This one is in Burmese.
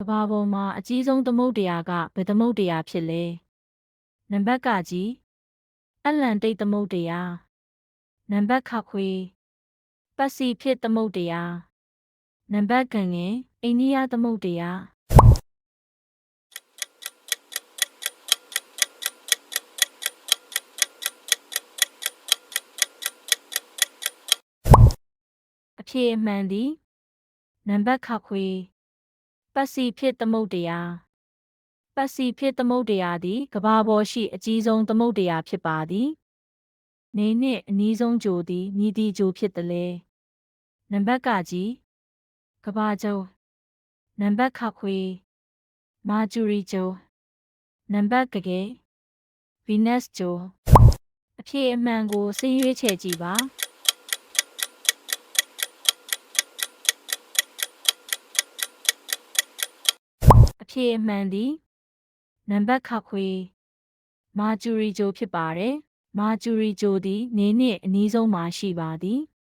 ကဘာပေါ်မှာအကြီးဆုံးသမုဒ္ဒရာကဘယ်သမုဒ္ဒရာဖြစ်လဲနံပါတ်ကကြီးအလန်တိတ်သမုဒ္ဒရာနံပါတ်ခခွေပစီဖစ်သမုဒ္ဒရာနံပါတ်ကန်ငယ်အိန္ဒိယသမုဒ္ဒရာအဖြေအမှန်သည်နံပါတ်ခခွေ ပတ်စီဖြစ်သမုတ်တရားပတ်စီဖြစ်သမုတ်တရားသည်ကဘာပေါ်ရှိအကြီးဆုံးသမုတ်တရားဖြစ်ပါသည်နေနှင့်အနည်းဆုံးဂျိုသည်မြည်တီဂျိုဖြစ်သည်လေနံပါတ်ကကြီးကဘာဂျိုနံပါတ်ခခွေမာဂျူရီဂျိုနံပါတ်ကကဲဗီနက်စ်ဂျိုအဖြေအမှန်ကိုစဉ်းရွေးချယ်ကြည့်ပါ ဖြေအမှန်သည်နံပါတ်ခခွေမာဂျူရီဂျိုဖြစ်ပါတယ်။မာဂျူရီဂျိုသည်နေနှင့်အနီးဆုံးမှာရှိပါသည်။